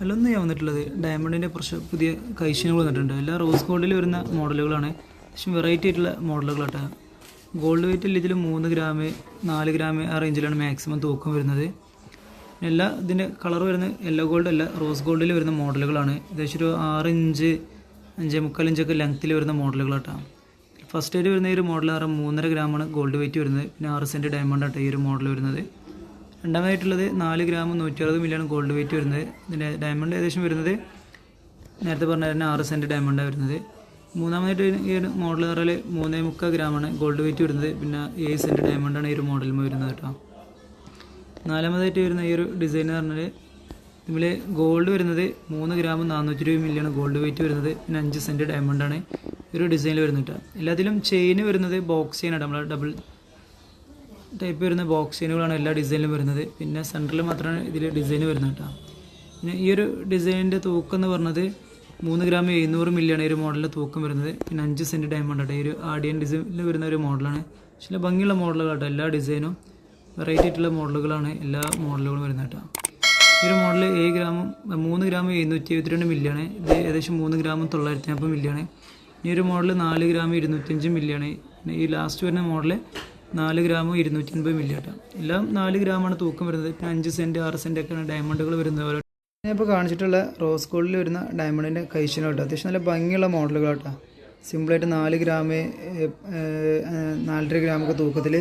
Hello ഞാൻ വന്നിട്ടുള്ളത് ഡയമണ്ടിന്റെ കുറച്ച് പുതിയ കൈശിനുകൾ വന്നിട്ടുണ്ട്. എല്ലാ റോസ് ഗോൾഡിൽ വരുന്ന മോഡലുകളാണ്. പക്ഷേ വെറൈറ്റി ആയിട്ടുള്ള മോഡലുകളാട്ടോ ഗോൾഡ് വെയിറ്റ് ഇതിൽ മൂന്ന് ഗ്രാം നാല് ഗ്രാം ആ റേഞ്ചിലാണ് മാക്സിമം തൂക്കം വരുന്നത്. എല്ലാ ഇതിന്റെ കളർ വരുന്ന യെല്ലോ ഗോൾഡ് അല്ല റോസ് ഗോൾഡിൽ വരുന്ന മോഡലുകളാണ്. ഏകദേശം ഒരു ആറ് ഇഞ്ച് അഞ്ച് മുക്കാൽ ഇഞ്ചൊക്കെ ലെങ്ത്തിൽ വരുന്ന മോഡലുകളാട്ടോ ഫസ്റ്റ് ആയിട്ട് വരുന്ന ഈ ഒരു മോഡൽ ആറ് മൂന്നര ഗ്രാമാണ് ഗോൾഡ് വെയിറ്റ് വരുന്നത്. പിന്നെ ആറ് സെന്റ് ഡയമണ്ട് ആട്ടെ ഈ ഒരു മോഡൽ വരുന്നത്. രണ്ടാമതായിട്ടുള്ളത് നാല് ഗ്രാം നൂറ്റി അറുപത് മില്ലിയാണ് ഗോൾഡ് വെയിറ്റ് വരുന്നത്. ഇതിന്റെ ഡയമണ്ട് ഏകദേശം വരുന്നത് നേരത്തെ പറഞ്ഞ തന്നെ ആറ് സെന്റ് ഡയമണ്ടാണ് വരുന്നത്. മൂന്നാമതായിട്ട് ഈ ഒരു മോഡൽ പറഞ്ഞാൽ മൂന്നേ മുക്കാൽ ഗ്രാമാണ് ഗോൾഡ് വെയിറ്റ് വരുന്നത്. പിന്നെ ഏഴ് സെന്റ് ഡയമണ്ടാണ് ഈ ഒരു മോഡലിൽ വരുന്നത് കേട്ടോ. നാലാമതായിട്ട് വരുന്ന ഈ ഒരു ഡിസൈൻ എന്ന് പറഞ്ഞാൽ ഇതിൽ ഗോൾഡ് വരുന്നത് മൂന്ന് ഗ്രാം നാനൂറ്റി ഇരുപത് മില്ലിയാണ് ഗോൾഡ് വെയിറ്റ് വരുന്നത്. പിന്നെ അഞ്ച് സെന്റ് ഡയമണ്ടാണ് ഒരു ഡിസൈനിൽ വരുന്നത് കേട്ടോ. എല്ലാത്തിലും ചെയിൻ വരുന്നത് ബോക്സ് ചെയിനാണ് നമ്മൾ ഡബിൾ ടൈപ്പ് വരുന്ന ബോക്സിനുകളാണ് എല്ലാ ഡിസൈനിലും വരുന്നത്. പിന്നെ സെന്ററിൽ മാത്രമാണ് ഇതിൽ ഡിസൈൻ വരുന്നത് കേട്ടോ. പിന്നെ ഈ ഒരു ഡിസൈനിന്റെ തൂക്കം എന്ന് പറഞ്ഞത് മൂന്ന് ഗ്രാം എഴുന്നൂറ് മില്ലിയാണ് ഈ ഒരു മോഡലിന്റെ തൂക്കം വരുന്നത്. പിന്നെ അഞ്ച് സെന്റ് ഡയമണ്ട് കേട്ടോ. ഈ ഒരു ആഡിയൻ ഡിസൈനിൽ വരുന്ന ഒരു മോഡലാണ് പക്ഷേ ഭംഗിയുള്ള മോഡലുകൾ കേട്ടോ. എല്ലാ ഡിസൈനും വെറൈറ്റി ആയിട്ടുള്ള മോഡലുകളാണ് എല്ലാ മോഡലുകളും വരുന്നത് കേട്ടോ. ഈ ഒരു മോഡൽ ഏഴ് ഗ്രാമും മൂന്ന് ഗ്രാം എഴുന്നൂറ്റി എഴുപത്തിരണ്ട് മില്ലിയാണ് ഇത് ഏകദേശം മൂന്ന് ഗ്രാമും തൊള്ളായിരത്തി നാൽപ്പത് മില്ലിയാണ് ഈ ഒരു മോഡൽ നാല് ഗ്രാം ഇരുന്നൂറ്റഞ്ച് മില്ലിയാണ് ഈ ലാസ്റ്റ് വരുന്ന മോഡൽ നാല് ഗ്രാമും ഇരുന്നൂറ്റി അൻപത് മില്ലി ആട്ടോ. എല്ലാം നാല് ഗ്രാമാണ് തൂക്കം വരുന്നത്. പിന്നെ അഞ്ച് സെന്റ് ആറ് സെന്റ് ഒക്കെയാണ് ഡയമണ്ടുകൾ വരുന്നത് ഓരോ ഞാനിപ്പോൾ കാണിച്ചിട്ടുള്ള റോസ് ഗോൾഡിൽ വരുന്ന ഡയമണ്ടിന്റെ കൈശനം കേട്ടോ അത്യാവശ്യം നല്ല ഭംഗിയുള്ള മോഡലുകൾ കേട്ടോ സിമ്പിളായിട്ട് നാല് ഗ്രാം നാലര ഗ്രാമൊക്കെ തൂക്കത്തിൽ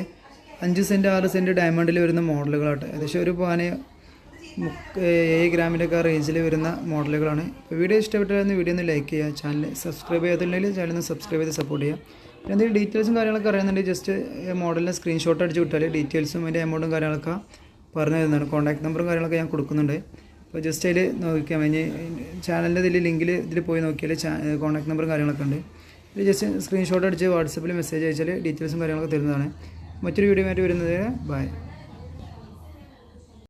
അഞ്ച് സെന്റ് ആറ് സെന്റ് ഡയമണ്ടിൽ വരുന്ന മോഡലുകളാട്ടോ ഏകദേശം ഒരു പാന് ഏഴ് ഗ്രാമിന്റെ ഒക്കെ റേഞ്ചിൽ വരുന്ന മോഡലുകളാണ് വീഡിയോ ഇഷ്ടപ്പെട്ടായിരുന്നു വീഡിയോ ഒന്ന് ലൈക്ക് ചെയ്യുക. ചാനൽ സബ്സ്ക്രൈബ് ചെയ്യാത്തില്ലെങ്കിൽ ചാനൽ ഒന്ന് സബ്സ്ക്രൈബ് ചെയ്ത് സപ്പോർട്ട് ചെയ്യുക. എന്തെങ്കിലും ഡീറ്റെയിൽസും കാര്യങ്ങളൊക്കെ അറിയുന്നുണ്ടെങ്കിൽ ജസ്റ്റ് മോഡലിന്റെ സ്ക്രീൻഷോട്ട് അടിച്ച് വിട്ടാൽ ഡീറ്റെയിൽസും അതിന്റെ എമൗണ്ടും കാര്യങ്ങളൊക്കെ പറഞ്ഞു തരുന്നതാണ്. കോൺടാക്ട് നമ്പറും കാര്യങ്ങളൊക്കെ ഞാൻ കൊടുക്കുന്നുണ്ട്. അപ്പോൾ ജസ്റ്റ് അതിൽ നോക്കിയാൽ മതി. ചാനലിന്റെ ഇതിൽ ലിങ്കിൽ ഇതിൽ പോയി നോക്കിയാൽ കോൺടാക്ട് നമ്പറും കാര്യങ്ങളൊക്കെ ഉണ്ട്. ഇത് ജസ്റ്റ് സ്ക്രീൻഷോട്ട് അടിച്ച് വാട്സപ്പിൽ മെസ്സേജ് അയച്ചാൽ ഡീറ്റെയിൽസും കാര്യങ്ങളൊക്കെ തരുന്നതാണ്. മറ്റൊരു വീഡിയോ ആയിട്ട് വരുന്നത്. ബൈ